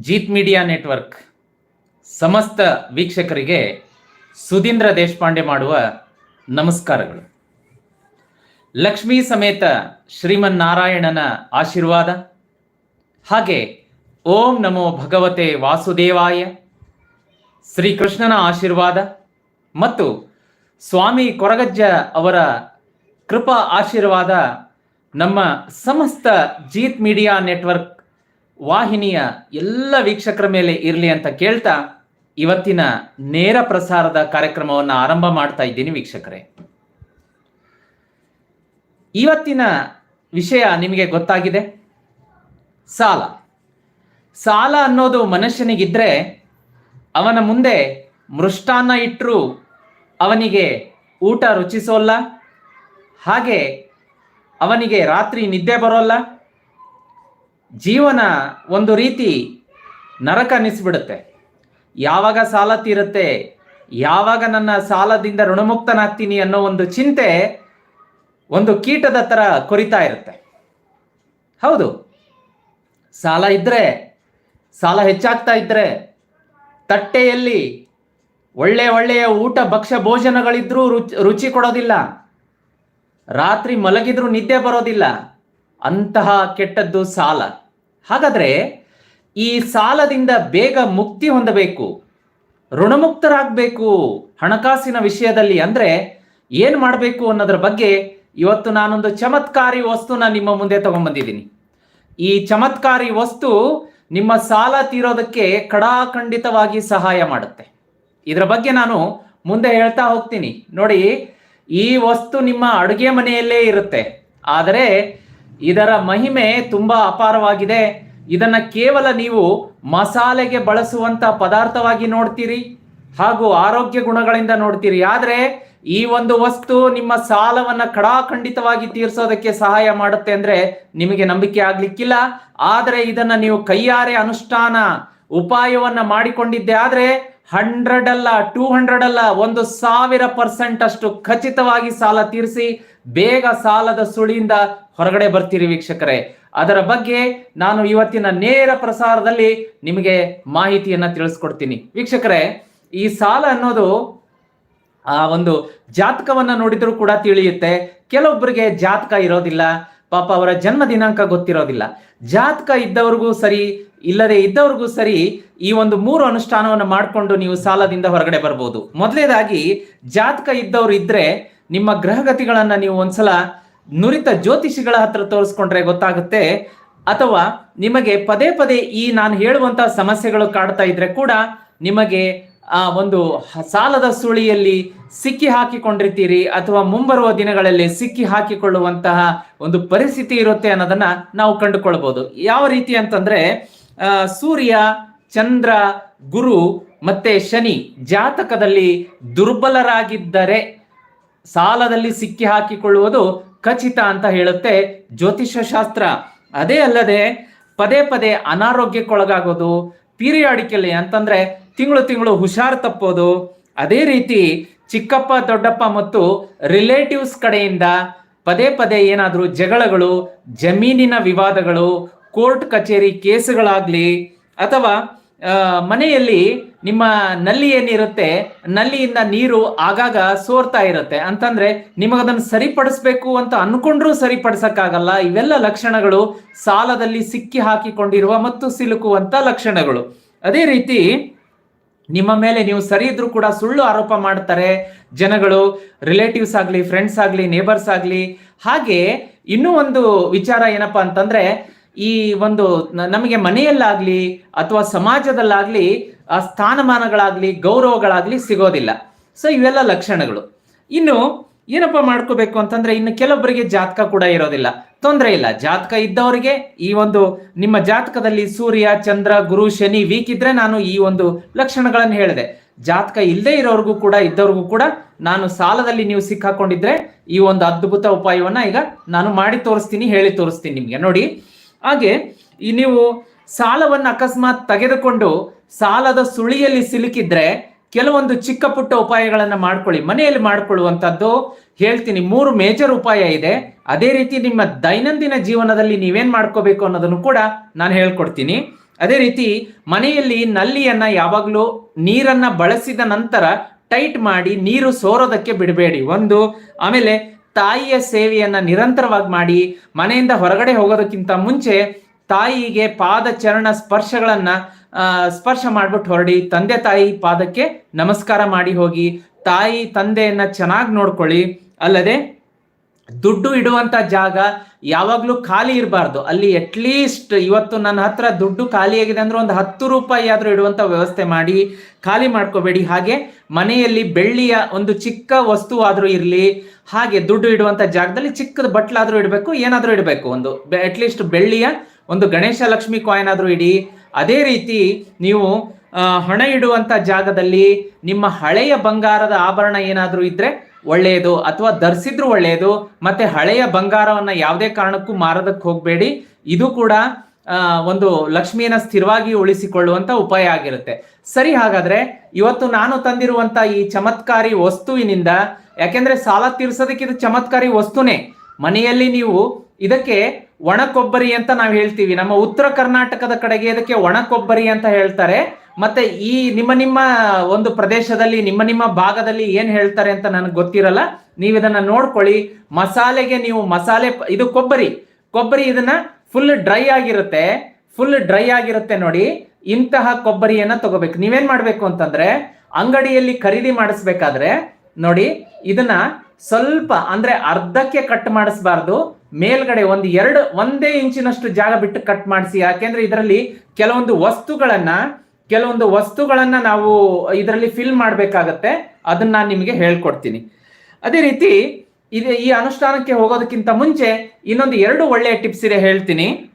Jeet media network ಸಮಸ್ತ ವೀಕ್ಷಕರಿಗೆ ಸುಧೀಂದ್ರ ದೇಶಪಾಂಡೆ ಮಾಡುವ ನಮಸ್ಕಾರಗಳು. ಲಕ್ಷ್ಮೀ ಸಮೇತ ಶ್ರೀಮನ್ನಾರಾಯಣನ ಆಶೀರ್ವಾದ. ಹಾಗೆ ಓಂ ನಮೋ ಭಗವತೆ ವಾಸುದೇವಾಯ ಶ್ರೀಕೃಷ್ಣನ ಆಶೀರ್ವಾದ ಮತ್ತು ಸ್ವಾಮಿ ಕೊರಗಜ್ಜ ಅವರ ಕೃಪಾ ಆಶೀರ್ವಾದ ನಮ್ಮ ಸಮಸ್ತ ಜೀತ್ ಮೀಡಿಯಾ ನೆಟ್ವರ್ಕ್ ವಾಹಿನಿಯ ಎಲ್ಲ ವೀಕ್ಷಕರ ಮೇಲೆ ಇರಲಿ ಅಂತ ಕೇಳ್ತಾ ಇವತ್ತಿನ ನೇರ ಪ್ರಸಾರದ ಕಾರ್ಯಕ್ರಮವನ್ನು ಆರಂಭ ಮಾಡ್ತಾ ಇದ್ದೀನಿ ವೀಕ್ಷಕರೇ. ಇವತ್ತಿನ ವಿಷಯ ನಿಮಗೆ ಗೊತ್ತಾಗಿದೆ. ಸಾಲ. ಸಾಲ ಅನ್ನೋದು ಮನುಷ್ಯನಿಗಿದ್ರೆ ಅವನ ಮುಂದೆ ಮೃಷ್ಟಾನ್ನ ಇಟ್ಟರೂ ಅವನಿಗೆ ಊಟ ರುಚಿಸೋಲ್ಲ, ಹಾಗೆ ಅವನಿಗೆ ರಾತ್ರಿ ನಿದ್ದೆ ಬರೋಲ್ಲ ಜೀವನ ಒಂದು ರೀತಿ ನರಕ ಅನ್ನಿಸ್ಬಿಡುತ್ತೆ. ಯಾವಾಗ ಸಾಲ ತೀರುತ್ತೆ, ಯಾವಾಗ ನನ್ನ ಸಾಲದಿಂದ ಋಣಮುಕ್ತನಾಗ್ತೀನಿ ಅನ್ನೋ ಒಂದು ಚಿಂತೆ ಒಂದು ಕೀಟದ ಥರ ಕೊರಿತಾ ಇರುತ್ತೆ. ಹೌದು. ಸಾಲ ಇದ್ದರೆ ಸಾಲ ಹೆಚ್ಚಾಗ್ತಾ ಇದ್ದರೆ ತಟ್ಟೆಯಲ್ಲಿ ಒಳ್ಳೆ ಒಳ್ಳೆಯ ಊಟ, ಭಕ್ಷ್ಯ, ಭೋಜನಗಳಿದ್ರೂ ರುಚಿ ರುಚಿ ಕೊಡೋದಿಲ್ಲ. ರಾತ್ರಿ ಮಲಗಿದ್ರೂ ನಿದ್ದೆ ಬರೋದಿಲ್ಲ. ಅಂತಹ ಕೆಟ್ಟದ್ದು ಸಾಲ. ಹಾಗಾದ್ರೆ ಈ ಸಾಲದಿಂದ ಬೇಗ ಮುಕ್ತಿ ಹೊಂದಬೇಕು, ಋಣಮುಕ್ತರಾಗಬೇಕು ಹಣಕಾಸಿನ ವಿಷಯದಲ್ಲಿ ಅಂದ್ರೆ ಏನ್ ಮಾಡಬೇಕು ಅನ್ನೋದ್ರ ಬಗ್ಗೆ ಇವತ್ತು ನಾನೊಂದು ಚಮತ್ಕಾರಿ ವಸ್ತುನ ನಿಮ್ಮ ಮುಂದೆ ತಗೊಂಡ್ಬಂದಿದ್ದೀನಿ ಈ ಚಮತ್ಕಾರಿ ವಸ್ತು ನಿಮ್ಮ ಸಾಲ ತೀರೋದಕ್ಕೆ ಕಡಾಖಂಡಿತವಾಗಿ ಸಹಾಯ ಮಾಡುತ್ತೆ. ಇದರ ಬಗ್ಗೆ ನಾನು ಮುಂದೆ ಹೇಳ್ತಾ ಹೋಗ್ತೀನಿ. ನೋಡಿ, ಈ ವಸ್ತು ನಿಮ್ಮ ಅಡುಗೆ ಮನೆಯಲ್ಲೇ ಇರುತ್ತೆ. ಆದರೆ ಇದರ ಮಹಿಮೆ ತುಂಬಾ ಅಪಾರವಾಗಿದೆ. ಇದನ್ನ ಕೇವಲ ನೀವು ಮಸಾಲೆಗೆ ಬಳಸುವಂತ ಪದಾರ್ಥವಾಗಿ ನೋಡ್ತೀರಿ ಹಾಗೂ ಆರೋಗ್ಯ ಗುಣಗಳಿಂದ ನೋಡ್ತೀರಿ. ಆದರೆ ಈ ಒಂದು ವಸ್ತು ನಿಮ್ಮ ಸಾಲವನ್ನ ಕಡಾಖಂಡಿತವಾಗಿ ತೀರಿಸೋದಕ್ಕೆ ಸಹಾಯ ಮಾಡುತ್ತೆ ಅಂದ್ರೆ ನಿಮಗೆ ನಂಬಿಕೆ ಆಗ್ಲಿಕ್ಕಿಲ್ಲ. ಆದರೆ ಇದನ್ನ ನೀವು ಕೈಯಾರೆ ಅನುಷ್ಠಾನ ಉಪಾಯವನ್ನ ಮಾಡಿಕೊಂಡಿದ್ದೆ ಆದ್ರೆ ಹಂಡ್ರೆಡ್ ಅಲ್ಲ ಟೂ ಹಂಡ್ರೆಡ್ ಅಲ್ಲ, ಒಂದು ಸಾವಿರ ಪರ್ಸೆಂಟ್ ಅಷ್ಟು ಖಚಿತವಾಗಿ ಸಾಲ ತೀರಿಸಿ ಬೇಗ ಸಾಲದ ಸುಳಿಯಿಂದ ಹೊರಗಡೆ ಬರ್ತೀರಿ ವೀಕ್ಷಕರೇ. ಅದರ ಬಗ್ಗೆ ನಾನು ಇವತ್ತಿನ ನೇರ ಪ್ರಸಾರದಲ್ಲಿ ನಿಮಗೆ ಮಾಹಿತಿಯನ್ನ ತಿಳಿಸ್ಕೊಡ್ತೀನಿ. ವೀಕ್ಷಕರೇ, ಈ ಸಾಲ ಅನ್ನೋದು, ಆ, ಒಂದು ಜಾತಕವನ್ನ ನೋಡಿದ್ರು ಕೂಡ ತಿಳಿಯುತ್ತೆ. ಕೆಲವೊಬ್ಬರಿಗೆ ಜಾತಕ ಇರೋದಿಲ್ಲ. ಪಾಪ ಅವರ ಜನ್ಮ ದಿನಾಂಕ ಗೊತ್ತಿರೋದಿಲ್ಲ. ಜಾತಕ ಇದ್ದವ್ರಿಗೂ ಸರಿ, ಇಲ್ಲದೆ ಇದ್ದವ್ರಿಗೂ ಸರಿ, ಈ ಒಂದು ಮೂರು ಅನುಷ್ಠಾನವನ್ನು ಮಾಡಿಕೊಂಡು ನೀವು ಸಾಲದಿಂದ ಹೊರಗಡೆ ಬರ್ಬೋದು. ಮೊದಲೇದಾಗಿ, ಜಾತಕ ಇದ್ದವ್ರು ಇದ್ರೆ ನಿಮ್ಮ ಗ್ರಹಗತಿಗಳನ್ನು ನೀವು ಒಂದ್ಸಲ ನುರಿತ ಜ್ಯೋತಿಷಿಗಳ ಹತ್ರ ತೋರಿಸ್ಕೊಂಡ್ರೆ ಗೊತ್ತಾಗುತ್ತೆ. ಅಥವಾ ನಿಮಗೆ ಪದೇ ಪದೇ ಈ ನಾನು ಹೇಳುವಂತಹ ಸಮಸ್ಯೆಗಳು ಕಾಡ್ತಾ ಇದ್ರೆ ಕೂಡ ನಿಮಗೆ, ಆ, ಒಂದು ಸಾಲದ ಸುಳಿಯಲ್ಲಿ ಸಿಕ್ಕಿ ಹಾಕಿಕೊಂಡಿರ್ತೀರಿ ಅಥವಾ ಮುಂಬರುವ ದಿನಗಳಲ್ಲಿ ಸಿಕ್ಕಿ ಹಾಕಿಕೊಳ್ಳುವಂತಹ ಒಂದು ಪರಿಸ್ಥಿತಿ ಇರುತ್ತೆ ಅನ್ನೋದನ್ನ ನಾವು ಕಂಡುಕೊಳ್ಬಹುದು ಯಾವ ರೀತಿ ಅಂತಂದ್ರೆ ಸೂರ್ಯ, ಚಂದ್ರ, ಗುರು ಮತ್ತೆ ಶನಿ ಜಾತಕದಲ್ಲಿ ದುರ್ಬಲರಾಗಿದ್ದರೆ ಸಾಲದಲ್ಲಿ ಸಿಕ್ಕಿ ಹಾಕಿಕೊಳ್ಳುವುದು ಖಚಿತ ಅಂತ ಹೇಳುತ್ತೆ ಜ್ಯೋತಿಷ್ಯ ಶಾಸ್ತ್ರ ಅದೇ ಅಲ್ಲದೆ ಪದೇ ಪದೇ ಅನಾರೋಗ್ಯಕ್ಕೊಳಗಾಗೋದು ಪೀರಿಯಾಡಿಕಲಿ ಅಂತಂದ್ರೆ ತಿಂಗಳು ತಿಂಗಳು ಹುಷಾರು ತಪ್ಪೋದು, ಅದೇ ರೀತಿ ಚಿಕ್ಕಪ್ಪ, ದೊಡ್ಡಪ್ಪ ಮತ್ತು ರಿಲೇಟಿವ್ಸ್ ಕಡೆಯಿಂದ ಪದೇ ಪದೇ ಏನಾದರೂ ಜಗಳಗಳು, ಜಮೀನಿನ ವಿವಾದಗಳು, ಕೋರ್ಟ್ ಕಚೇರಿ ಕೇಸುಗಳಾಗಲಿ ಅಥವಾ ಮನೆಯಲ್ಲಿ ನಿಮ್ಮ ನಲ್ಲಿ ಏನಿರುತ್ತೆ, ನಲ್ಲಿಯಿಂದ ನೀರು ಆಗಾಗ ಸೋರ್ತಾ ಇರುತ್ತೆ. ಅಂತಂದ್ರೆ ನಿಮಗದನ್ನು ಸರಿಪಡಿಸ್ಬೇಕು ಅಂತ ಅನ್ಕೊಂಡ್ರೂ ಸರಿಪಡಿಸಕ್ಕಾಗಲ್ಲ. ಇವೆಲ್ಲ ಲಕ್ಷಣಗಳು ಸಾಲದಲ್ಲಿ ಸಿಕ್ಕಿ ಹಾಕಿಕೊಂಡಿರುವ ಮತ್ತು ಸಿಲುಕುವಂತ ಲಕ್ಷಣಗಳು. ಅದೇ ರೀತಿ ನಿಮ್ಮ ಮೇಲೆ ನೀವು ಸರಿ ಇದ್ರೂ ಕೂಡ ಸುಳ್ಳು ಆರೋಪ ಮಾಡ್ತಾರೆ. ಜನಗಳು ರಿಲೇಟಿವ್ಸ್ ಆಗಲಿ ಫ್ರೆಂಡ್ಸ್ ಆಗಲಿ ನೇಬರ್ಸ್ ಆಗಲಿ. ಹಾಗೆ ಇನ್ನೂ ಒಂದು ವಿಚಾರ ಏನಪ್ಪಾ ಅಂತಂದ್ರೆ ಈ ಒಂದು ನಮಗೆ ಮನೆಯಲ್ಲಾಗ್ಲಿ ಅಥವಾ ಸಮಾಜದಲ್ಲಾಗ್ಲಿ ಆ ಸ್ಥಾನಮಾನಗಳಾಗ್ಲಿ, ಗೌರವಗಳಾಗ್ಲಿ ಸಿಗೋದಿಲ್ಲ. ಸೊ ಇವೆಲ್ಲ ಲಕ್ಷಣಗಳು. ಇನ್ನು ಏನಪ್ಪ ಮಾಡ್ಕೋಬೇಕು ಅಂತಂದ್ರೆ ಇನ್ನು ಕೆಲವೊಬ್ಬರಿಗೆ ಜಾತಕ ಕೂಡ ಇರೋದಿಲ್ಲ. ತೊಂದರೆ ಇಲ್ಲ. ಜಾತಕ ಇದ್ದವರಿಗೆ ಈ ಒಂದು ನಿಮ್ಮ ಜಾತಕದಲ್ಲಿ ಸೂರ್ಯ, ಚಂದ್ರ, ಗುರು, ಶನಿ ವೀಕ್ ಇದ್ರೆ ನಾನು ಈ ಒಂದು ಲಕ್ಷಣಗಳನ್ನು ಹೇಳಿದೆ. ಜಾತಕ ಇಲ್ಲದೆ ಇರೋರಿಗೂ ಕೂಡ, ಇದ್ದವ್ರಿಗೂ ಕೂಡ ನಾನು ಸಾಲದಲ್ಲಿ ನೀವು ಸಿಕ್ಕಾಕೊಂಡಿದ್ರೆ ಈ ಒಂದು ಅದ್ಭುತ ಉಪಾಯವನ್ನ ಈಗ ನಾನು ಮಾಡಿ ತೋರಿಸ್ತೀನಿ, ಹೇಳಿ ತೋರಿಸ್ತೀನಿ ನಿಮ್ಗೆ. ನೋಡಿ, ಹಾಗೆ ಈ ನೀವು ಸಾಲವನ್ನು ಅಕಸ್ಮಾತ್ ತೆಗೆದುಕೊಂಡು ಸಾಲದ ಸುಳಿಯಲ್ಲಿ ಸಿಲುಕಿದ್ರೆ ಕೆಲವೊಂದು ಚಿಕ್ಕ ಪುಟ್ಟ ಉಪಾಯಗಳನ್ನು ಮಾಡ್ಕೊಳ್ಳಿ. ಮನೆಯಲ್ಲಿ ಮಾಡ್ಕೊಳ್ಳುವಂಥದ್ದು ಹೇಳ್ತೀನಿ, ಮೂರು ಮೇಜರ್ ಉಪಾಯ ಇದೆ. ಅದೇ ರೀತಿ ನಿಮ್ಮ ದೈನಂದಿನ ಜೀವನದಲ್ಲಿ ನೀವೇನು ಮಾಡ್ಕೋಬೇಕು ಅನ್ನೋದನ್ನು ಕೂಡ ನಾನು ಹೇಳ್ಕೊಡ್ತೀನಿ. ಅದೇ ರೀತಿ ಮನೆಯಲ್ಲಿ ನಲ್ಲಿಯನ್ನ ಯಾವಾಗಲೂ ನೀರನ್ನ ಬಳಸಿದ ನಂತರ ಟೈಟ್ ಮಾಡಿ ನೀರು ಸೋರೋದಕ್ಕೆ ಬಿಡಬೇಡಿ. ಒಂದು, ಆಮೇಲೆ ತಾಯಿಯ ಸೇವೆಯನ್ನ ನಿರಂತರವಾಗಿ ಮಾಡಿ, ಮನೆಯಿಂದ ಹೊರಗಡೆ ಹೋಗೋದಕ್ಕಿಂತ ಮುಂಚೆ ತಾಯಿಗೆ ಪಾದ ಚರಣ ಸ್ಪರ್ಶಗಳನ್ನ ಸ್ಪರ್ಶ ಮಾಡ್ಬಿಟ್ಟು ಹೊರಡಿ, ತಂದೆ ತಾಯಿ ಪಾದಕ್ಕೆ ನಮಸ್ಕಾರ ಮಾಡಿ ಹೋಗಿ, ತಾಯಿ ತಂದೆಯನ್ನ ಚೆನ್ನಾಗಿ ನೋಡ್ಕೊಳ್ಳಿ. ಅಲ್ಲದೆ ದುಡ್ಡು ಇಡುವಂತ ಜಾಗ ಯಾವಾಗ್ಲೂ ಖಾಲಿ ಇರಬಾರ್ದು. ಅಲ್ಲಿ ಅಟ್ಲೀಸ್ಟ್ ಇವತ್ತು ನನ್ನ ಹತ್ರ ದುಡ್ಡು ಖಾಲಿ ಆಗಿದೆ ಅಂದ್ರೆ ಒಂದು ಹತ್ತು ರೂಪಾಯಿ ಆದ್ರೂ ಇಡುವಂತ ವ್ಯವಸ್ಥೆ ಮಾಡಿ, ಖಾಲಿ ಮಾಡ್ಕೋಬೇಡಿ. ಹಾಗೆ ಮನೆಯಲ್ಲಿ ಬೆಳ್ಳಿಯ ಒಂದು ಚಿಕ್ಕ ವಸ್ತು ಆದ್ರೂ ಇರಲಿ, ಹಾಗೆ ದುಡ್ಡು ಇಡುವಂತ ಜಾಗದಲ್ಲಿ ಚಿಕ್ಕದ ಬಟ್ಲಾದ್ರೂ ಇಡಬೇಕು, ಏನಾದ್ರೂ ಇಡಬೇಕು. ಒಂದು ಅಟ್ಲೀಸ್ಟ್ ಬೆಳ್ಳಿಯ ಒಂದು ಗಣೇಶ ಲಕ್ಷ್ಮಿ ಕಾಯಿನ್ ಆದ್ರೂ ಇಡಿ ಅದೇ ರೀತಿ ನೀವು ಹಣ ಇಡುವಂತ ಜಾಗದಲ್ಲಿ ನಿಮ್ಮ ಹಳೆಯ ಬಂಗಾರದ ಆಭರಣ ಏನಾದರೂ ಇದ್ದರೆ ಒಳ್ಳೆಯದು, ಅಥವಾ ಧರಿಸಿದ್ರು ಒಳ್ಳೆಯದು, ಮತ್ತೆ ಹಳೆಯ ಬಂಗಾರವನ್ನು ಯಾವುದೇ ಕಾರಣಕ್ಕೂ ಮಾರೋದಕ್ಕೆ ಹೋಗಬೇಡಿ. ಇದು ಕೂಡ ಒಂದು ಲಕ್ಷ್ಮಿಯನ್ನ ಸ್ಥಿರವಾಗಿ ಉಳಿಸಿಕೊಳ್ಳುವಂತ ಉಪಾಯ ಆಗಿರುತ್ತೆ. ಸರಿ, ಹಾಗಾದರೆ ಇವತ್ತು ನಾನು ತಂದಿರುವಂತ ಈ ಚಮತ್ಕಾರಿ ವಸ್ತುವಿನಿಂದ, ಯಾಕೆಂದ್ರೆ ಸಾಲ ತೀರ್ಸೋದಕ್ಕೆ ಇದು ಚಮತ್ಕಾರಿ ವಸ್ತುನೇ, ಮನೆಯಲ್ಲಿ ನೀವು ಇದಕ್ಕೆ ಒಣ ಕೊಬ್ಬರಿ ಅಂತ ನಾವು ಹೇಳ್ತೀವಿ. ನಮ್ಮ ಉತ್ತರ ಕರ್ನಾಟಕದ ಕಡೆಗೆ ಇದಕ್ಕೆ ಒಣ ಕೊಬ್ಬರಿ ಅಂತ ಹೇಳ್ತಾರೆ. ಮತ್ತೆ ಈ ನಿಮ್ಮ ನಿಮ್ಮ ಒಂದು ಪ್ರದೇಶದಲ್ಲಿ, ನಿಮ್ಮ ನಿಮ್ಮ ಭಾಗದಲ್ಲಿ ಏನ್ ಹೇಳ್ತಾರೆ ಅಂತ ನನಗೆ ಗೊತ್ತಿರಲ್ಲ. ನೀವು ಇದನ್ನ ನೋಡ್ಕೊಳ್ಳಿ. ಮಸಾಲೆಗೆ ನೀವು ಮಸಾಲೆ ಇದು ಕೊಬ್ಬರಿ. ಕೊಬ್ಬರಿ ಇದನ್ನ ಫುಲ್ ಡ್ರೈ ಆಗಿರುತ್ತೆ. ಫುಲ್ ಡ್ರೈ ಆಗಿರುತ್ತೆ ನೋಡಿ. ಇಂತಹ ಕೊಬ್ಬರಿಯನ್ನ ತಗೋಬೇಕು. ನೀವೇನ್ ಮಾಡ್ಬೇಕು ಅಂತಂದ್ರೆ, ಅಂಗಡಿಯಲ್ಲಿ ಖರೀದಿ ಮಾಡಿಸ್ಬೇಕಾದ್ರೆ ನೋಡಿ, ಇದನ್ನ ಸ್ವಲ್ಪ ಅಂದ್ರೆ ಅರ್ಧಕ್ಕೆ ಕಟ್ ಮಾಡಿಸಬಾರ್ದು. ಮೇಲ್ಗಡೆ ಒಂದು ಎರಡು, ಒಂದೇ ಇಂಚಿನಷ್ಟು ಜಾಗ ಬಿಟ್ಟು ಕಟ್ ಮಾಡಿಸಿ. ಯಾಕೆಂದ್ರೆ ಇದರಲ್ಲಿ ಕೆಲವೊಂದು ವಸ್ತುಗಳನ್ನ ಕೆಲವೊಂದು ವಸ್ತುಗಳನ್ನ ನಾವು ಇದರಲ್ಲಿ ಫಿಲ್ ಮಾಡಬೇಕಾಗತ್ತೆ. ಅದನ್ನ ನಾನು ನಿಮಗೆ ಹೇಳ್ಕೊಡ್ತೀನಿ. ಅದೇ ರೀತಿ, ಇದು ಈ ಅನುಷ್ಠಾನಕ್ಕೆ ಹೋಗೋದಕ್ಕಿಂತ ಮುಂಚೆ ಇನ್ನೊಂದು ಎರಡು ಒಳ್ಳೆಯ ಟಿಪ್ಸ್ ಇದೆ ಹೇಳ್ತೀನಿ.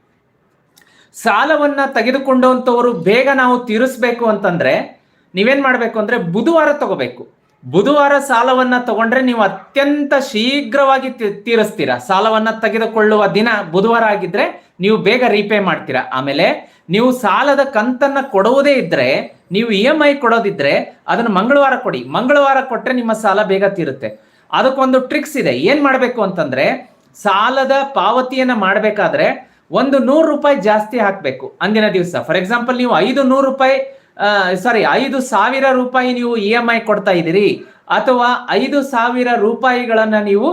ಸಾಲವನ್ನ ತೆಗೆದುಕೊಂಡಂಥವರು ಬೇಗ ನಾವು ತೀರಿಸ್ಬೇಕು ಅಂತಂದ್ರೆ ನೀವೇನ್ ಮಾಡ್ಬೇಕು ಅಂದ್ರೆ ಬುಧವಾರ ತಗೋಬೇಕು. ಬುಧವಾರ ಸಾಲವನ್ನ ತಗೊಂಡ್ರೆ ನೀವು ಅತ್ಯಂತ ಶೀಘ್ರವಾಗಿ ತೀರಿಸ್ತೀರಾ. ಸಾಲವನ್ನ ತೆಗೆದುಕೊಳ್ಳುವ ದಿನ ಬುಧವಾರ ಆಗಿದ್ರೆ ನೀವು ಬೇಗ ರೀಪೇ ಮಾಡ್ತೀರಾ. ಆಮೇಲೆ ನೀವು ಸಾಲದ ಕಂತನ್ನ ಕೊಡುವುದೇ ಇದ್ರೆ, ನೀವು ಇ ಎಂ ಐ ಕೊಡೋದಿದ್ರೆ ಅದನ್ನ ಮಂಗಳವಾರ ಕೊಡಿ. ಮಂಗಳವಾರ ಕೊಟ್ರೆ ನಿಮ್ಮ ಸಾಲ ಬೇಗ ತೀರುತ್ತೆ. ಅದಕ್ಕೊಂದು ಟ್ರಿಕ್ಸ್ ಇದೆ. ಏನ್ ಮಾಡಬೇಕು ಅಂತಂದ್ರೆ, ಸಾಲದ ಪಾವತಿಯನ್ನ ಮಾಡಬೇಕಾದ್ರೆ ಒಂದು ನೂರು ರೂಪಾಯಿ ಜಾಸ್ತಿ ಹಾಕಬೇಕು ಅಂದಿನ ದಿವಸ. ಫಾರ್ ಎಕ್ಸಾಂಪಲ್ ನೀವು ಐದು ನೂರು ರೂಪಾಯಿ ಸಾರಿ ಐದು ಸಾವಿರ ರೂಪಾಯಿ ನೀವು ಇ ಎಂ ಐ ಕೊಡ್ತಾ ಇದ್ದೀರಿ ಅಥವಾ ಐದು ಸಾವಿರ ರೂಪಾಯಿಗಳನ್ನ ನೀವು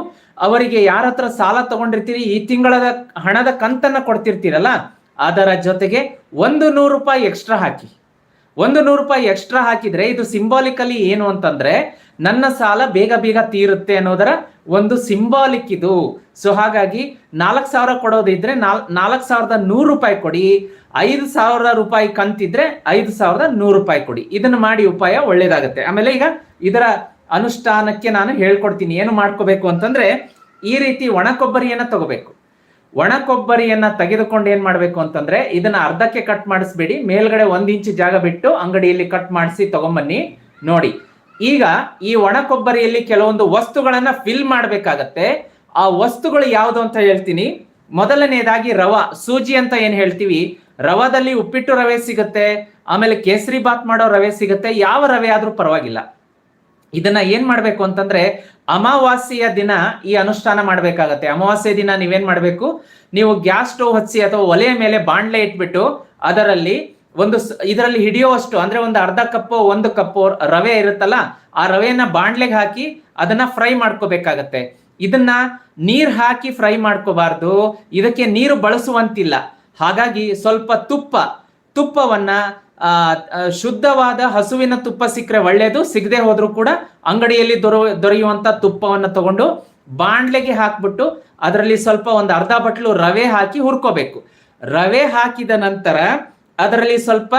ಅವರಿಗೆ ಯಾರ ಹತ್ರ ಸಾಲ ತಗೊಂಡಿರ್ತೀರಿ? ಈ ತಿಂಗಳದ ಹಣದ ಕಂತನ್ನ ಕೊಡ್ತಿರ್ತೀರಲ್ಲ, ಅದರ ಜೊತೆಗೆ ಒಂದು ನೂರು ರೂಪಾಯಿ ಎಕ್ಸ್ಟ್ರಾ ಹಾಕಿ. ಒಂದು ನೂರು ರೂಪಾಯಿ ಎಕ್ಸ್ಟ್ರಾ ಹಾಕಿದ್ರೆ ಇದು ಸಿಂಬಾಲಿಕಲಿ ಏನು ಅಂತಂದ್ರೆ, ನನ್ನ ಸಾಲ ಬೇಗ ಬೇಗ ತೀರುತ್ತೆ ಅನ್ನೋದರ ಒಂದು ಸಿಂಬಾಲಿಕ್ ಇದು. ಸೊ ಹಾಗಾಗಿ ನಾಲ್ಕು ಸಾವಿರ ಕೊಡೋದಿದ್ರೆ ನಾಲ್, ನಾಲ್ಕು ಸಾವಿರದ ನೂರು ರೂಪಾಯಿ ಕೊಡಿ. ಐದು ಸಾವಿರ ರೂಪಾಯಿ ಕಂತಿದ್ರೆ ಐದು ಸಾವಿರದ ನೂರು ರೂಪಾಯಿ ಕೊಡಿ. ಇದನ್ನು ಮಾಡಿ ಉಪಾಯ ಒಳ್ಳೇದಾಗುತ್ತೆ. ಆಮೇಲೆ ಈಗ ಇದರ ಅನುಷ್ಠಾನಕ್ಕೆ ನಾನು ಹೇಳ್ಕೊಡ್ತೀನಿ. ಏನು ಮಾಡ್ಕೋಬೇಕು ಅಂತಂದ್ರೆ ಈ ರೀತಿ ಒಣ ಕೊಬ್ಬರಿಯನ್ನ ತಗೋಬೇಕು. ಒಣ ಕೊಬ್ಬರಿಯನ್ನ ತೆಗೆದುಕೊಂಡು ಏನ್ ಮಾಡ್ಬೇಕು ಅಂತಂದ್ರೆ ಇದನ್ನ ಅರ್ಧಕ್ಕೆ ಕಟ್ ಮಾಡಿಸ್ಬೇಡಿ. ಮೇಲ್ಗಡೆ ಒಂದ್ ಇಂಚು ಜಾಗ ಬಿಟ್ಟು ಅಂಗಡಿಯಲ್ಲಿ ಕಟ್ ಮಾಡಿಸಿ ತಗೊಂಬನ್ನಿ. ನೋಡಿ. ಈಗ ಈ ಒಣ ಕೊಬ್ಬರಿಯಲ್ಲಿ ಕೆಲವೊಂದು ವಸ್ತುಗಳನ್ನ ಫಿಲ್ ಮಾಡಬೇಕಾಗತ್ತೆ. ಆ ವಸ್ತುಗಳು ಯಾವುದು ಅಂತ ಹೇಳ್ತೀನಿ. ಮೊದಲನೆಯದಾಗಿ ರವ, ಸೂಜಿ ಅಂತ ಏನ್ ಹೇಳ್ತೀವಿ? ರವದಲ್ಲಿ ಉಪ್ಪಿಟ್ಟು ರವೆ ಸಿಗುತ್ತೆ, ಆಮೇಲೆ ಕೇಸರಿ ಬಾತ್ ಮಾಡೋ ರವೆ ಸಿಗುತ್ತೆ, ಯಾವ ರವೆ ಆದ್ರೂ ಪರವಾಗಿಲ್ಲ. ಇದನ್ನ ಏನ್ ಮಾಡ್ಬೇಕು ಅಂತಂದ್ರೆ ಅಮಾವಾಸ್ಯೆಯ ದಿನ ಈ ಅನುಷ್ಠಾನ ಮಾಡ್ಬೇಕಾಗತ್ತೆ. ಅಮಾವಾಸ್ಯೆ ದಿನ ನೀವೇನ್ ಮಾಡ್ಬೇಕು? ನೀವು ಗ್ಯಾಸ್ ಸ್ಟೋವ್ ಹಚ್ಚಿ ಅಥವಾ ಒಲೆಯ ಮೇಲೆ ಬಾಣ್ಲೆ ಇಟ್ಬಿಟ್ಟು ಅದರಲ್ಲಿ ಒಂದು ಇದರಲ್ಲಿ ಹಿಡಿಯುವಷ್ಟು ಅಂದ್ರೆ ಒಂದು ಅರ್ಧ ಕಪ್ ಒಂದು ಕಪ್ ರವೆ ಇರುತ್ತಲ್ಲ, ಆ ರವೆಯನ್ನ ಬಾಣ್ಲೆಗೆ ಹಾಕಿ ಅದನ್ನ ಫ್ರೈ ಮಾಡ್ಕೋಬೇಕಾಗತ್ತೆ. ಇದನ್ನ ನೀರ್ ಹಾಕಿ ಫ್ರೈ ಮಾಡ್ಕೋಬಾರ್ದು. ಇದಕ್ಕೆ ನೀರು ಬಳಸುವಂತಿಲ್ಲ. ಹಾಗಾಗಿ ಸ್ವಲ್ಪ ತುಪ್ಪ, ತುಪ್ಪವನ್ನ ಶುದ್ಧವಾದ ಹಸುವಿನ ತುಪ್ಪ ಸಿಕ್ಕರೆ ಒಳ್ಳೆಯದು ಸಿಗದೆ ಹೋದ್ರೂ ಕೂಡ ಅಂಗಡಿಯಲ್ಲಿ ದೊರ, ದೊರೆಯುವಂತ ತುಪ್ಪವನ್ನ ತಗೊಂಡು ಬಾಣ್ಲೆಗೆ ಹಾಕ್ಬಿಟ್ಟು ಅದರಲ್ಲಿ ಸ್ವಲ್ಪ ಒಂದು ಅರ್ಧ ಬಟ್ಲು ರವೆ ಹಾಕಿ ಹುರ್ಕೋಬೇಕು. ರವೆ ಹಾಕಿದ ನಂತರ ಅದರಲ್ಲಿ ಸ್ವಲ್ಪ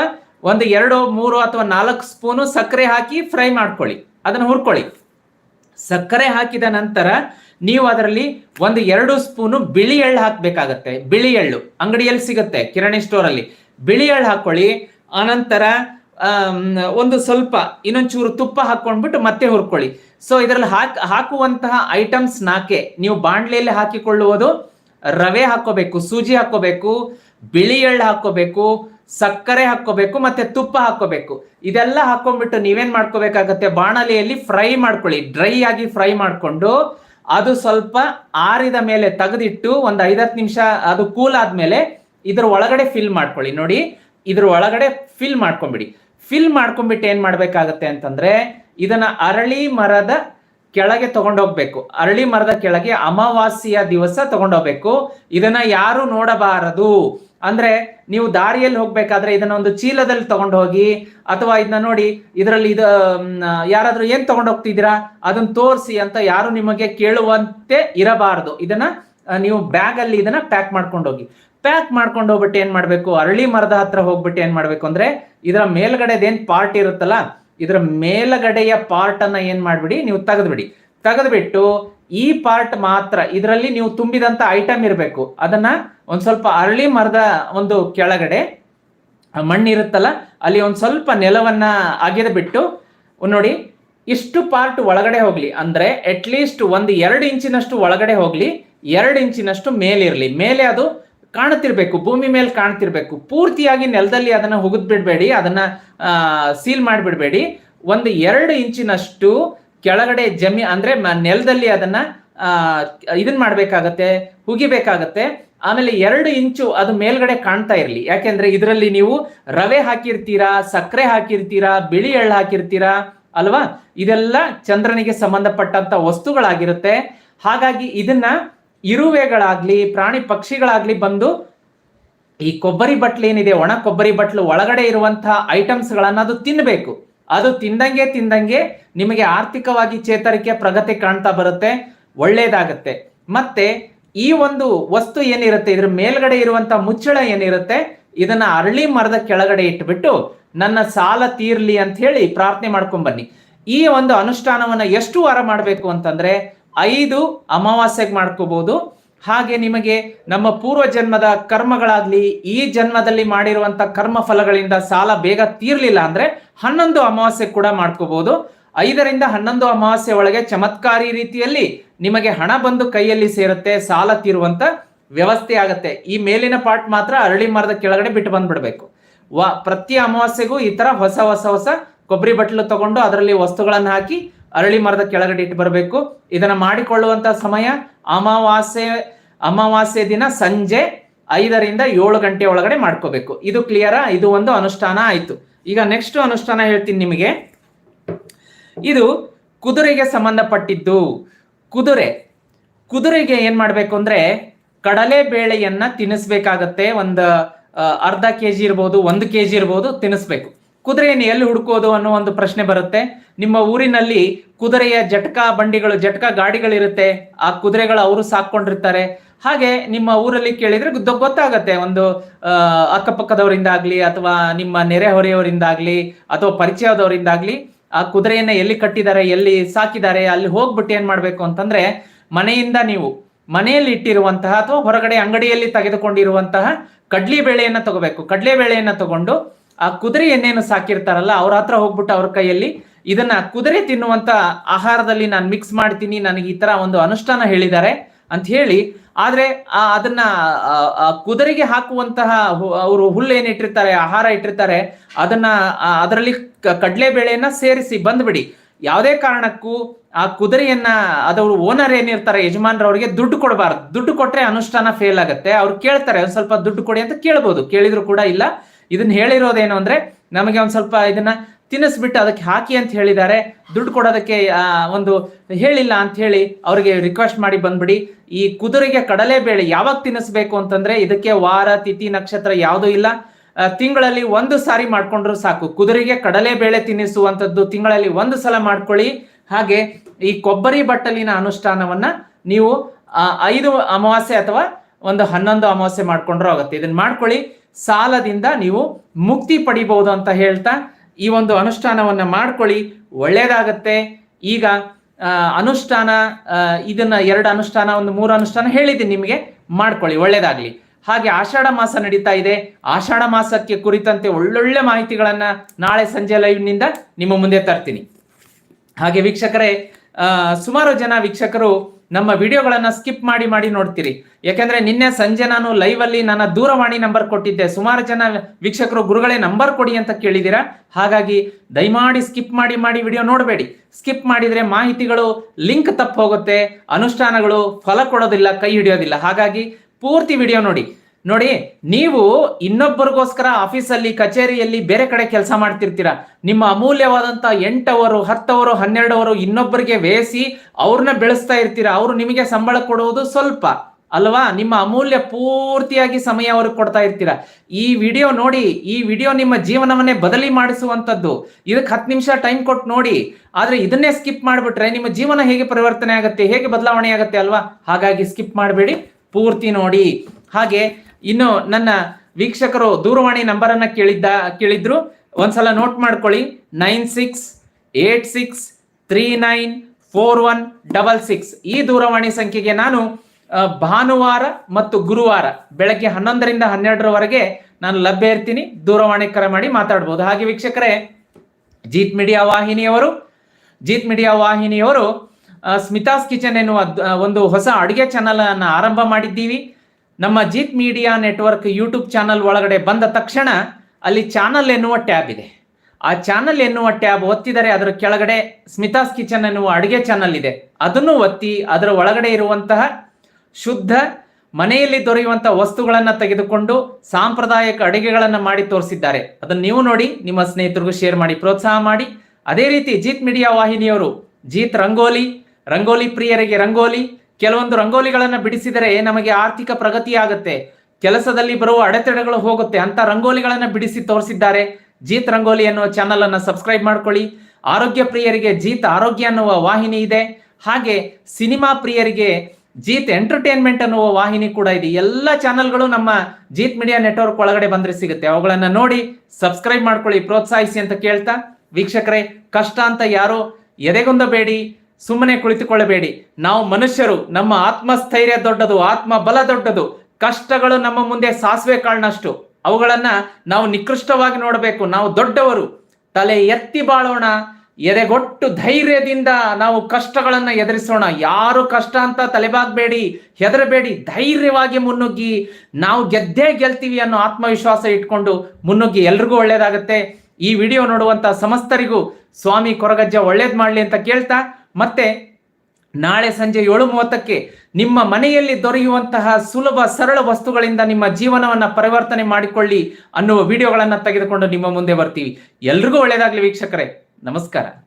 ಒಂದು ಎರಡು, ಮೂರು ಅಥವಾ ನಾಲ್ಕು ಸ್ಪೂನು ಸಕ್ಕರೆ ಹಾಕಿ ಫ್ರೈ ಮಾಡ್ಕೊಳ್ಳಿ. ಅದನ್ನು ಹುರ್ಕೊಳ್ಳಿ. ಸಕ್ಕರೆ ಹಾಕಿದ ನಂತರ ನೀವು ಅದರಲ್ಲಿ ಒಂದು ಎರಡು ಸ್ಪೂನು ಬಿಳಿ ಎಳ್ಳು ಹಾಕಬೇಕಾಗತ್ತೆ. ಬಿಳಿ ಎಳ್ಳು ಅಂಗಡಿಯಲ್ಲಿ ಸಿಗುತ್ತೆ ಕಿರಾಣಿ ಸ್ಟೋರ್ ಅಲ್ಲಿ ಬಿಳಿ ಎಳ್ಳು ಹಾಕೊಳ್ಳಿ ಆನಂತರ ಒಂದು ಸ್ವಲ್ಪ ಇನ್ನೊಂಚೂರು ತುಪ್ಪ ಹಾಕೊಂಡ್ಬಿಟ್ಟು ಮತ್ತೆ ಹುರ್ಕೊಳ್ಳಿ. ಸೊ ಇದರಲ್ಲಿ ಹಾಕ್, ಹಾಕುವಂತಹ ಐಟಮ್ಸ್ ನಾಕೆ? ನೀವು ಬಾಣ್ಲೆಯಲ್ಲಿ ಹಾಕಿಕೊಳ್ಳುವುದು ರವೆ ಹಾಕೋಬೇಕು ಸೂಜಿ ಹಾಕೋಬೇಕು ಬಿಳಿ ಎಳ್ಳು ಹಾಕೋಬೇಕು ಸಕ್ಕರೆ ಹಾಕೋಬೇಕು ಮತ್ತೆ ತುಪ್ಪ ಹಾಕೋಬೇಕು ಇದೆಲ್ಲ ಹಾಕೊಂಡ್ಬಿಟ್ಟು ನೀವೇನ್ ಮಾಡ್ಕೋಬೇಕಾಗತ್ತೆ? ಬಾಣಲೆಯಲ್ಲಿ ಫ್ರೈ ಮಾಡ್ಕೊಳ್ಳಿ. ಡ್ರೈ ಆಗಿ ಫ್ರೈ ಮಾಡಿಕೊಂಡು ಅದು ಸ್ವಲ್ಪ ಆರಿದ ಮೇಲೆ ತೆಗೆದಿಟ್ಟು ಒಂದು ಐದತ್ತು ನಿಮಿಷ ಅದು ಕೂಲ್ ಆದ್ಮೇಲೆ ಇದ್ರ ಒಳಗಡೆ ಫಿಲ್ ಮಾಡ್ಕೊಳ್ಳಿ. ನೋಡಿ, ಇದ್ರ ಒಳಗಡೆ ಫಿಲ್ ಮಾಡ್ಕೊಂಬಿಡಿ. ಫಿಲ್ ಮಾಡ್ಕೊಂಡ್ಬಿಟ್ಟು ಏನ್ ಮಾಡ್ಬೇಕಾಗತ್ತೆ ಅಂತಂದ್ರೆ, ಇದನ್ನ ಅರಳಿ ಮರದ ಕೆಳಗೆ ತಗೊಂಡೋಗ್ಬೇಕು. ಅರಳಿ ಮರದ ಕೆಳಗೆ ಅಮಾವಾಸ್ಯೆಯ ದಿವಸ ತಗೊಂಡೋಗ್ಬೇಕು. ಇದನ್ನ ಯಾರು ನೋಡಬಾರದು. ಅಂದ್ರೆ ನೀವು ದಾರಿಯಲ್ಲಿ ಹೋಗ್ಬೇಕಾದ್ರೆ ಇದನ್ನ ಒಂದು ಚೀಲದಲ್ಲಿ ತಗೊಂಡು ಹೋಗಿ ಅಥವಾ ಇದನ್ನ ನೋಡಿ ಇದರಲ್ಲಿ ಇದು ಯಾರಾದ್ರೂ ಏನ್ ತಗೊಂಡೋಗ್ತಿದ್ದೀರಾ? ಅದನ್ನ ತೋರಿಸಿ ಅಂತ ಯಾರು ನಿಮಗೆ ಕೇಳುವಂತೆ ಇರಬಾರದು. ಇದನ್ನ ನೀವು ಬ್ಯಾಗ್ ಅಲ್ಲಿ ಇದನ್ನ ಪ್ಯಾಕ್ ಮಾಡ್ಕೊಂಡು ಹೋಗಿ ಪ್ಯಾಕ್ ಮಾಡ್ಕೊಂಡು ಹೋಗ್ಬಿಟ್ಟು ಏನ್ ಮಾಡ್ಬೇಕು? ಅರಳಿ ಮರದ ಹತ್ರ ಹೋಗ್ಬಿಟ್ಟು ಏನ್ ಮಾಡ್ಬೇಕು ಅಂದ್ರೆ, ಇದರ ಮೇಲ್ಗಡೆದೇನ್ ಪಾರ್ಟ್ ಇರುತ್ತಲ್ಲ ಇದರ ಮೇಲಗಡೆಯ ಪಾರ್ಟ್ ಅನ್ನ ಏನ್ ಮಾಡ್ಬಿಡಿ, ನೀವು ತೆಗೆದ್ಬಿಡಿ. ತೆಗೆದ್ಬಿಟ್ಟು ಈ ಪಾರ್ಟ್ ಮಾತ್ರ ಇದರಲ್ಲಿ ನೀವು ತುಂಬಿದಂತ ಐಟಮ್ ಇರಬೇಕು. ಅದನ್ನ ಒಂದ್ ಸ್ವಲ್ಪ ಅರಳಿ ಮರದ ಒಂದು ಕೆಳಗಡೆ, ಮಣ್ಣಿರುತ್ತಲ್ಲ, ಅಲ್ಲಿ ಒಂದ್ ಸ್ವಲ್ಪ ನೆಲವನ್ನ ಅಗೆದು ಬಿಟ್ಟು ನೋಡಿ, ಇಷ್ಟು ಪಾರ್ಟ್ ಒಳಗಡೆ ಹೋಗ್ಲಿ. ಅಂದ್ರೆ ಅಟ್ ಲೀಸ್ಟ್ ಒಂದು ಎರಡು ಇಂಚಿನಷ್ಟು ಒಳಗಡೆ ಹೋಗ್ಲಿ, ಎರಡು ಇಂಚಿನಷ್ಟು ಮೇಲಿರಲಿ. ಮೇಲೆ ಅದು ಕಾಣುತ್ತಿರ್ಬೇಕು, ಭೂಮಿ ಮೇಲೆ ಕಾಣ್ತಿರ್ಬೇಕು ಪೂರ್ತಿಯಾಗಿ ನೆಲದಲ್ಲಿ ಅದನ್ನ ಹುಗಿದ್ ಬಿಡಬೇಡಿ, ಅದನ್ನ ಸೀಲ್ ಮಾಡಿಬಿಡಬೇಡಿ. ಒಂದು ಎರಡು ಇಂಚಿನಷ್ಟು ಕೆಳಗಡೆ ಜಮಿ, ಅಂದ್ರೆ ನೆಲದಲ್ಲಿ ಅದನ್ನ ಇದನ್ನ ಮಾಡ್ಬೇಕಾಗತ್ತೆ, ಹುಗಿಬೇಕಾಗತ್ತೆ. ಆಮೇಲೆ ಎರಡು ಇಂಚು ಅದು ಮೇಲ್ಗಡೆ ಕಾಣ್ತಾ ಇರಲಿ. ಯಾಕೆಂದ್ರೆ ಇದರಲ್ಲಿ ನೀವು ರವೆ ಹಾಕಿರ್ತೀರಾ, ಸಕ್ಕರೆ ಹಾಕಿರ್ತೀರಾ, ಬಿಳಿ ಎಳ್ಳು ಹಾಕಿರ್ತೀರಾ, ಅಲ್ವಾ? ಇದೆಲ್ಲ ಚಂದ್ರನಿಗೆ ಸಂಬಂಧಪಟ್ಟಂತ ವಸ್ತುಗಳಾಗಿರುತ್ತೆ. ಹಾಗಾಗಿ ಇದನ್ನ ಇರುವೆಗಳಾಗ್ಲಿ, ಪ್ರಾಣಿ ಪಕ್ಷಿಗಳಾಗ್ಲಿ ಬಂದು ಈ ಕೊಬ್ಬರಿ ಬಟ್ಲು ಏನಿದೆ, ಒಣ ಕೊಬ್ಬರಿ ಬಟ್ಲು ಒಳಗಡೆ ಇರುವಂತಹ ಐಟಮ್ಸ್ ಗಳನ್ನ ಅದು ತಿನ್ಬೇಕು. ಅದು ತಿಂದಂಗೆ ತಿಂದಂಗೆ ನಿಮಗೆ ಆರ್ಥಿಕವಾಗಿ ಚೇತರಿಕೆ, ಪ್ರಗತಿ ಕಾಣ್ತಾ ಬರುತ್ತೆ, ಒಳ್ಳೇದಾಗತ್ತೆ. ಮತ್ತೆ ಈ ಒಂದು ವಸ್ತು ಏನಿರುತ್ತೆ, ಇದ್ರ ಮೇಲ್ಗಡೆ ಇರುವಂತ ಮುಚ್ಚಳ ಏನಿರುತ್ತೆ, ಇದನ್ನ ಅರಳಿ ಮರದ ಕೆಳಗಡೆ ಇಟ್ಬಿಟ್ಟು ನನ್ನ ಸಾಲ ತೀರ್ಲಿ ಅಂತ ಹೇಳಿ ಪ್ರಾರ್ಥನೆ ಮಾಡ್ಕೊಂಡ್ ಬನ್ನಿ. ಈ ಒಂದು ಅನುಷ್ಠಾನವನ್ನ ಎಷ್ಟು ವಾರ ಮಾಡಬೇಕು ಅಂತಂದ್ರೆ ಐದು ಅಮಾವಾಸ್ಯೆಗೆ ಮಾಡ್ಕೋಬಹುದು ಹಾಗೆ ನಿಮಗೆ ನಮ್ಮ ಪೂರ್ವ ಜನ್ಮದ ಕರ್ಮಗಳಾಗ್ಲಿ, ಈ ಜನ್ಮದಲ್ಲಿ ಮಾಡಿರುವಂತ ಕರ್ಮ ಫಲಗಳಿಂದ ಸಾಲ ಬೇಗ ತೀರ್ಲಿಲ್ಲ ಅಂದ್ರೆ ಹನ್ನೊಂದು ಅಮಾವಾಸ್ಯೆ ಕೂಡ ಮಾಡ್ಕೋಬಹುದು ಐದರಿಂದ ಹನ್ನೊಂದು ಅಮಾವಾಸ್ಯೆ ಒಳಗೆ ಚಮತ್ಕಾರಿ ರೀತಿಯಲ್ಲಿ ನಿಮಗೆ ಹಣ ಬಂದು ಕೈಯಲ್ಲಿ ಸೇರುತ್ತೆ, ಸಾಲ ತೀರುವಂತ ವ್ಯವಸ್ಥೆ ಆಗುತ್ತೆ. ಈ ಮೇಲಿನ ಪಾರ್ಟ್ ಮಾತ್ರ ಅರಳಿ ಮರದ ಕೆಳಗಡೆ ಬಿಟ್ಟು ಬಂದ್ಬಿಡ್ಬೇಕು. ವ, ಪ್ರತಿ ಅಮಾವಾಸ್ಯೆಗೂ ಈ ತರ ಹೊಸ ಹೊಸ ಹೊಸ ಕೊಬ್ಬರಿ ಬಟ್ಲು ತಗೊಂಡು ಅದರಲ್ಲಿ ವಸ್ತುಗಳನ್ನು ಹಾಕಿ ಅರಳಿ ಮರದ ಕೆಳಗಡೆ ಇಟ್ಟು ಬರಬೇಕು. ಇದನ್ನ ಮಾಡಿಕೊಳ್ಳುವಂತ ಸಮಯ ಅಮಾವಾಸ್ಯೆ ಅಮಾವಾಸ್ಯೆ ದಿನ ಸಂಜೆ ಐದರಿಂದ ಏಳು ಗಂಟೆ ಒಳಗಡೆ ಮಾಡ್ಕೋಬೇಕು. ಇದು ಕ್ಲಿಯರಾ ಇದು ಒಂದು ಅನುಷ್ಠಾನ ಆಯ್ತು. ಈಗ ನೆಕ್ಸ್ಟ್ ಅನುಷ್ಠಾನ ಹೇಳ್ತೀನಿ ನಿಮಗೆ. ಇದು ಕುದುರೆಗೆ ಸಂಬಂಧಪಟ್ಟಿದ್ದು. ಕುದುರೆ. ಕುದುರೆಗೆ ಏನ್ ಮಾಡ್ಬೇಕು ಅಂದ್ರೆ ಕಡಲೆ ಬೇಳೆಯನ್ನ ತಿನ್ನಿಸ್ಬೇಕಾಗತ್ತೆ ಒಂದು ಅರ್ಧ ಕೆ ಜಿ ಇರ್ಬೋದು, ಒಂದು ಕೆ ಜಿ ಇರ್ಬೋದು ತಿನ್ನಿಸ್ಬೇಕು ಕುದುರೆಯನ್ನು ಎಲ್ಲಿ ಹುಡುಕೋದು ಅನ್ನೋ ಒಂದು ಪ್ರಶ್ನೆ ಬರುತ್ತೆ. ನಿಮ್ಮ ಊರಿನಲ್ಲಿ ಕುದುರೆಯ ಜಟಕಾ ಬಂಡಿಗಳು, ಜಟ್ಕ ಗಾಡಿಗಳಿರುತ್ತೆ. ಆ ಕುದುರೆಗಳು ಅವರು ಸಾಕೊಂಡಿರ್ತಾರೆ ಹಾಗೆ ನಿಮ್ಮ ಊರಲ್ಲಿ ಕೇಳಿದ್ರೆ ಗೊತ್ತ- ಗೊತ್ತಾಗತ್ತೆ. ಒಂದು ಅಕ್ಕಪಕ್ಕದವರಿಂದ ಆಗ್ಲಿ ಅಥವಾ ನಿಮ್ಮ ನೆರೆಹೊರೆಯವರಿಂದ ಆಗ್ಲಿ ಅಥವಾ ಪರಿಚಯದವರಿಂದಾಗ್ಲಿ ಆ ಕುದುರೆಯನ್ನ ಎಲ್ಲಿ ಕಟ್ಟಿದ್ದಾರೆ, ಎಲ್ಲಿ ಸಾಕಿದ್ದಾರೆ, ಅಲ್ಲಿ ಹೋಗ್ಬಿಟ್ಟು ಏನ್ ಮಾಡ್ಬೇಕು ಅಂತಂದ್ರೆ ಮನೆಯಿಂದ ನೀವು ಮನೆಯಲ್ಲಿ ಇಟ್ಟಿರುವಂತಹ ಅಥವಾ ಹೊರಗಡೆ ಅಂಗಡಿಯಲ್ಲಿ ತೆಗೆದುಕೊಂಡಿರುವಂತಹ ಕಡ್ಲಿ ಬೇಳೆಯನ್ನ ತಗೋಬೇಕು. ಕಡ್ಲೆ ಬೇಳೆಯನ್ನ ತಗೊಂಡು ಆ ಕುದುರೆ ಎಣ್ಣೆಯನ್ನು ಸಾಕಿರ್ತಾರಲ್ಲ, ಅವ್ರ ಹತ್ರ ಹೋಗ್ಬಿಟ್ಟು ಅವ್ರ ಕೈಯಲ್ಲಿ ಇದನ್ನ ಕುದುರೆ ತಿನ್ನುವಂತ ಆಹಾರದಲ್ಲಿ ನಾನು ಮಿಕ್ಸ್ ಮಾಡ್ತೀನಿ, ನನಗೆ ಈ ತರ ಒಂದು ಅನುಷ್ಠಾನ ಹೇಳಿದ್ದಾರೆ ಅಂತ ಹೇಳಿ, ಆದ್ರೆ ಆ ಅದನ್ನ ಕುದುರೆಗೆ ಹಾಕುವಂತಹ ಅವರು ಹುಲ್ಲು ಏನಿಟ್ಟಿರ್ತಾರೆ ಆಹಾರ ಇಟ್ಟಿರ್ತಾರೆ, ಅದನ್ನ ಅದರಲ್ಲಿ ಕಡಲೆ ಬೇಳೆಯನ್ನ ಸೇರಿಸಿ ಬಂದ್ಬಿಡಿ. ಯಾವುದೇ ಕಾರಣಕ್ಕೂ ಆ ಕುದುರೆಯನ್ನ, ಅದವ್ರು ಓನರ್ ಏನಿರ್ತಾರೆ ಯಜಮಾನ್ರವ್ರಿಗೆ ದುಡ್ಡು ಕೊಡಬಾರ್ದು. ದುಡ್ಡು ಕೊಟ್ರೆ ಅನುಷ್ಠಾನ ಫೇಲ್ ಆಗುತ್ತೆ. ಅವ್ರು ಕೇಳ್ತಾರೆ, ಒಂದ್ ಸ್ವಲ್ಪ ದುಡ್ಡು ಕೊಡಿ ಅಂತ ಕೇಳ್ಬೋದು. ಕೇಳಿದ್ರು ಕೂಡ ಇಲ್ಲ. ಇದನ್ನ ಹೇಳಿರೋದೇನು ಅಂದ್ರೆ ನಮಗೆ ಒಂದು ಸ್ವಲ್ಪ ಇದನ್ನ ತಿನ್ನಿಸ್ಬಿಟ್ಟು ಅದಕ್ಕೆ ಹಾಕಿ ಅಂತ ಹೇಳಿದ್ದಾರೆ. ದುಡ್ಡು ಕೊಡೋದಕ್ಕೆ ಒಂದು ಹೇಳಿಲ್ಲ ಅಂತ ಹೇಳಿ ಅವರಿಗೆ ರಿಕ್ವೆಸ್ಟ್ ಮಾಡಿ ಬಂದ್ಬಿಡಿ. ಈ ಕುದುರೆಗೆ ಕಡಲೆ ಬೇಳೆ ಯಾವಾಗ ತಿನ್ನಿಸ್ಬೇಕು ಅಂತಂದ್ರೆ ಇದಕ್ಕೆ ವಾರ, ತಿಥಿ, ನಕ್ಷತ್ರ ಯಾವುದೂ ಇಲ್ಲ. ತಿಂಗಳಲ್ಲಿ ಒಂದು ಸಾರಿ ಮಾಡ್ಕೊಂಡ್ರು ಸಾಕು. ಕುದುರೆಗೆ ಕಡಲೆ ಬೇಳೆ ತಿನ್ನಿಸುವಂತದ್ದು ತಿಂಗಳಲ್ಲಿ ಒಂದು ಸಲ ಮಾಡ್ಕೊಳ್ಳಿ. ಹಾಗೆ ಈ ಕೊಬ್ಬರಿ ಬಟ್ಟಲಿನ ಅನುಷ್ಠಾನವನ್ನ ನೀವು ಐದು ಅಮಾವಾಸ್ಯೆ ಅಥವಾ ಒಂದು ಹನ್ನೊಂದು ಅಮಾವಾಸ್ಯೆ ಮಾಡ್ಕೊಂಡ್ರೂ ಆಗುತ್ತೆ. ಇದನ್ನ ಮಾಡ್ಕೊಳ್ಳಿ. ಸಾಲದಿಂದ ನೀವು ಮುಕ್ತಿ ಪಡಿಬಹುದು ಅಂತ ಹೇಳ್ತಾ ಈ ಒಂದು ಅನುಷ್ಠಾನವನ್ನು ಮಾಡ್ಕೊಳ್ಳಿ. ಒಳ್ಳೇದಾಗತ್ತೆ. ಈಗ ಅನುಷ್ಠಾನ ಇದನ್ನ ಎರಡು ಅನುಷ್ಠಾನ, ಒಂದು ಮೂರು ಅನುಷ್ಠಾನ ಹೇಳಿದ್ದೀನಿ ನಿಮಗೆ. ಮಾಡ್ಕೊಳ್ಳಿ, ಒಳ್ಳೇದಾಗ್ಲಿ. ಹಾಗೆ ಆಷಾಢ ಮಾಸ ನಡೀತಾ ಇದೆ. ಆಷಾಢ ಮಾಸಕ್ಕೆ ಕುರಿತಂತೆ ಒಳ್ಳೊಳ್ಳೆ ಮಾಹಿತಿಗಳನ್ನು ನಾಳೆ ಸಂಜೆ ಲೈವ್ನಿಂದ ನಿಮ್ಮ ಮುಂದೆ ತರ್ತೀನಿ. ಹಾಗೆ ವೀಕ್ಷಕರೇ ಸುಮಾರು ಜನ ವೀಕ್ಷಕರು ನಮ್ಮ ವಿಡಿಯೋಗಳನ್ನ ಸ್ಕಿಪ್ ಮಾಡಿ ಮಾಡಿ ನೋಡ್ತೀರಿ. ಯಾಕಂದ್ರೆ ನಿನ್ನೆ ಸಂಜೆ ನಾನು ಲೈವ್ ಅಲ್ಲಿ ನನ್ನ ದೂರವಾಣಿ ನಂಬರ್ ಕೊಟ್ಟಿದ್ದೆ. ಸುಮಾರು ಜನ ವೀಕ್ಷಕರು ಗುರುಗಳೇ ನಂಬರ್ ಕೊಡಿ ಅಂತ ಕೇಳಿದ್ದೀರಾ ಹಾಗಾಗಿ ದಯಮಾಡಿ ಸ್ಕಿಪ್ ಮಾಡಿ ಮಾಡಿ ವಿಡಿಯೋ ನೋಡಬೇಡಿ. ಸ್ಕಿಪ್ ಮಾಡಿದ್ರೆ ಮಾಹಿತಿಗಳು, ಲಿಂಕ್ ತಪ್ಪು ಹೋಗುತ್ತೆ ಅನುಷ್ಠಾನಗಳು ಫಲ ಕೊಡೋದಿಲ್ಲ, ಕೈ ಹಿಡಿಯೋದಿಲ್ಲ. ಹಾಗಾಗಿ ಪೂರ್ತಿ ವಿಡಿಯೋ ನೋಡಿ. ನೋಡಿ, ನೀವು ಇನ್ನೊಬ್ಬರಿಗೋಸ್ಕರ ಆಫೀಸಲ್ಲಿ, ಕಚೇರಿಯಲ್ಲಿ ಬೇರೆ ಕಡೆ ಕೆಲಸ ಮಾಡ್ತಿರ್ತೀರಾ. ನಿಮ್ಮ ಅಮೂಲ್ಯವಾದಂತ ಎಂಟವರು, ಹತ್ತವರು, ಹನ್ನೆರಡವರು ಇನ್ನೊಬ್ಬರಿಗೆ ವೇಸಿ ಅವ್ರನ್ನ ಬೆಳೆಸ್ತಾ ಇರ್ತೀರಾ. ಅವರು ನಿಮಗೆ ಸಂಬಳ ಕೊಡುವುದು ಸ್ವಲ್ಪ, ಅಲ್ವಾ? ನಿಮ್ಮ ಅಮೂಲ್ಯ ಪೂರ್ತಿಯಾಗಿ ಸಮಯ ಅವ್ರಿಗೆ ಕೊಡ್ತಾ ಇರ್ತೀರಾ. ಈ ವಿಡಿಯೋ ನೋಡಿ, ಈ ವಿಡಿಯೋ ನಿಮ್ಮ ಜೀವನವನ್ನೇ ಬದಲಿ ಮಾಡಿಸುವಂತದ್ದು. ಇದಕ್ಕೆ ಹತ್ತು ನಿಮಿಷ ಟೈಮ್ ಕೊಟ್ಟು ನೋಡಿ. ಆದ್ರೆ ಇದನ್ನೇ ಸ್ಕಿಪ್ ಮಾಡಿಬಿಟ್ರೆ ನಿಮ್ಮ ಜೀವನ ಹೇಗೆ ಪರಿವರ್ತನೆ ಆಗುತ್ತೆ, ಹೇಗೆ ಬದಲಾವಣೆ ಆಗುತ್ತೆ, ಅಲ್ವಾ? ಹಾಗಾಗಿ ಸ್ಕಿಪ್ ಮಾಡಬೇಡಿ, ಪೂರ್ತಿ ನೋಡಿ. ಹಾಗೆ ಇನ್ನು ನನ್ನ ವೀಕ್ಷಕರು ದೂರವಾಣಿ ನಂಬರ್ ಅನ್ನ ಕೇಳಿದ್ದ, ಕೇಳಿದ್ರು. ಒಂದ್ಸಲ ನೋಟ್ ಮಾಡ್ಕೊಳ್ಳಿ. Nine six, eight six, three nine, four one, double six. ಈ ದೂರವಾಣಿ ಸಂಖ್ಯೆಗೆ ನಾನು ಭಾನುವಾರ ಮತ್ತು ಗುರುವಾರ ಬೆಳಗ್ಗೆ ಹನ್ನೊಂದರಿಂದ ಹನ್ನೆರಡರವರೆಗೆ ನಾನು ಲಭ್ಯ ಇರ್ತೀನಿ. ದೂರವಾಣಿ ಕರೆ ಮಾಡಿ ಮಾತಾಡ್ಬೋದು. ಹಾಗೆ ವೀಕ್ಷಕರೇ, ಜೀತ್ ಮೀಡಿಯಾ ವಾಹಿನಿಯವರು, ಜೀತ್ ಮೀಡಿಯಾ ವಾಹಿನಿಯವರು ಸ್ಮಿತಾಸ್ ಕಿಚನ್ ಎನ್ನುವ ಒಂದು ಹೊಸ ಅಡುಗೆ ಚಾನಲ್ ಅನ್ನು ಆರಂಭ ಮಾಡಿದ್ದೀವಿ. ನಮ್ಮ Jeet media network YouTube channel ಒಳಗಡೆ ಬಂದ ತಕ್ಷಣ ಅಲ್ಲಿ ಚಾನಲ್ ಎನ್ನುವ ಟ್ಯಾಬ್ ಇದೆ. ಆ ಚಾನಲ್ ಎನ್ನುವ ಟ್ಯಾಬ್ ಒತ್ತಿದರೆ ಅದರ ಕೆಳಗಡೆ ಸ್ಮಿತಾಸ್ ಕಿಚನ್ ಎನ್ನುವ ಅಡುಗೆ ಚಾನಲ್ ಇದೆ. ಅದನ್ನು ಒತ್ತಿ ಅದರ ಒಳಗಡೆ ಇರುವಂತಹ ಶುದ್ಧ ಮನೆಯಲ್ಲಿ ದೊರೆಯುವಂತಹ ವಸ್ತುಗಳನ್ನು ತೆಗೆದುಕೊಂಡು ಸಾಂಪ್ರದಾಯಿಕ ಅಡುಗೆಗಳನ್ನು ಮಾಡಿ ತೋರಿಸಿದ್ದಾರೆ. ಅದನ್ನು ನೀವು ನೋಡಿ, ನಿಮ್ಮ ಸ್ನೇಹಿತರಿಗೂ ಶೇರ್ ಮಾಡಿ, ಪ್ರೋತ್ಸಾಹ ಮಾಡಿ. ಅದೇ ರೀತಿ ಜೀತ್ ಮೀಡಿಯಾ ವಾಹಿನಿಯವರು, ಜೀತ್ ರಂಗೋಲಿ ರಂಗೋಲಿ ಪ್ರಿಯರಿಗೆ ರಂಗೋಲಿ ಕೆಲವೊಂದು ರಂಗೋಲಿಗಳನ್ನು ಬಿಡಿಸಿದರೆ ನಮಗೆ ಆರ್ಥಿಕ ಪ್ರಗತಿ ಆಗುತ್ತೆ ಕೆಲಸದಲ್ಲಿ ಬರುವ ಅಡೆತಡೆಗಳು ಹೋಗುತ್ತೆ. ಅಂತ ರಂಗೋಲಿಗಳನ್ನು ಬಿಡಿಸಿ ತೋರಿಸಿದ್ದಾರೆ. ಜೀತ್ ರಂಗೋಲಿ ಅನ್ನುವ ಚಾನಲ್ ಅನ್ನು ಸಬ್ಸ್ಕ್ರೈಬ್ ಮಾಡ್ಕೊಳ್ಳಿ. ಆರೋಗ್ಯ ಪ್ರಿಯರಿಗೆ ಜೀತ್ ಆರೋಗ್ಯ ಅನ್ನುವ ವಾಹಿನಿ ಇದೆ. ಹಾಗೆ ಸಿನಿಮಾ ಪ್ರಿಯರಿಗೆ ಜೀತ್ ಎಂಟರ್ಟೈನ್ಮೆಂಟ್ ಅನ್ನುವ ವಾಹಿನಿ ಕೂಡ ಇದೆ. ಎಲ್ಲ ಚಾನಲ್ಗಳು ನಮ್ಮ ಜೀತ್ ಮೀಡಿಯಾ ನೆಟ್ವರ್ಕ್ ಒಳಗಡೆ ಬಂದ್ರೆ ಸಿಗುತ್ತೆ. ಅವುಗಳನ್ನು ನೋಡಿ ಸಬ್ಸ್ಕ್ರೈಬ್ ಮಾಡ್ಕೊಳ್ಳಿ, ಪ್ರೋತ್ಸಾಹಿಸಿ ಅಂತ ಕೇಳ್ತಾ. ವೀಕ್ಷಕರೇ, ಕಷ್ಟ ಅಂತ ಯಾರು ಎದೆಗೊಂದಬೇಡಿ ಸುಮ್ಮನೆ ಕುಳಿತುಕೊಳ್ಳಬೇಡಿ. ನಾವು ಮನುಷ್ಯರು, ನಮ್ಮ ಆತ್ಮಸ್ಥೈರ್ಯ ದೊಡ್ಡದು ಆತ್ಮ ಬಲ ದೊಡ್ಡದು, ಕಷ್ಟಗಳು ನಮ್ಮ ಮುಂದೆ ಸಾಸಿವೆ ಕಾಳಿನಷ್ಟು. ಅವುಗಳನ್ನ ನಾವು ನಿಕೃಷ್ಟವಾಗಿ ನೋಡಬೇಕು, ನಾವು ದೊಡ್ಡವರು. ತಲೆ ಎತ್ತಿ ಬಾಳೋಣ, ಎದೆಗೊಟ್ಟು ಧೈರ್ಯದಿಂದ ನಾವು ಕಷ್ಟಗಳನ್ನ ಎದುರಿಸೋಣ. ಯಾರು ಕಷ್ಟ ಅಂತ ತಲೆಬಾಗಬೇಡಿ, ಹೆದರಬೇಡಿ, ಧೈರ್ಯವಾಗಿ ಮುನ್ನುಗ್ಗಿ. ನಾವು ಗೆದ್ದೇ ಗೆಲ್ತೀವಿ ಅನ್ನೋ ಆತ್ಮವಿಶ್ವಾಸ ಇಟ್ಕೊಂಡು ಮುನ್ನುಗ್ಗಿ ಎಲ್ರಿಗೂ ಒಳ್ಳೇದಾಗತ್ತೆ. ಈ ವಿಡಿಯೋ ನೋಡುವಂತ ಸಮಸ್ತರಿಗೂ ಸ್ವಾಮಿ ಕೊರಗಜ್ಜ ಒಳ್ಳೇದ್ ಮಾಡ್ಲಿ ಅಂತ ಕೇಳ್ತಾ ಮತ್ತೆ ನಾಳೆ ಸಂಜೆ ಏಳು ಮೂವತ್ತಕ್ಕೆ ನಿಮ್ಮ ಮನೆಯಲ್ಲಿ ದೊರೆಯುವಂತಹ ಸುಲಭ ಸರಳ ವಸ್ತುಗಳಿಂದ ನಿಮ್ಮ ಜೀವನವನ್ನ ಪರಿವರ್ತನೆ ಮಾಡಿಕೊಳ್ಳಿ ಅನ್ನುವ ವಿಡಿಯೋಗಳನ್ನ ತೆಗೆದುಕೊಂಡು ನಿಮ್ಮ ಮುಂದೆ ಬರ್ತೀವಿ. ಎಲ್ರಿಗೂ ಒಳ್ಳೇದಾಗ್ಲಿ ವೀಕ್ಷಕರೇ. ನಮಸ್ಕಾರ.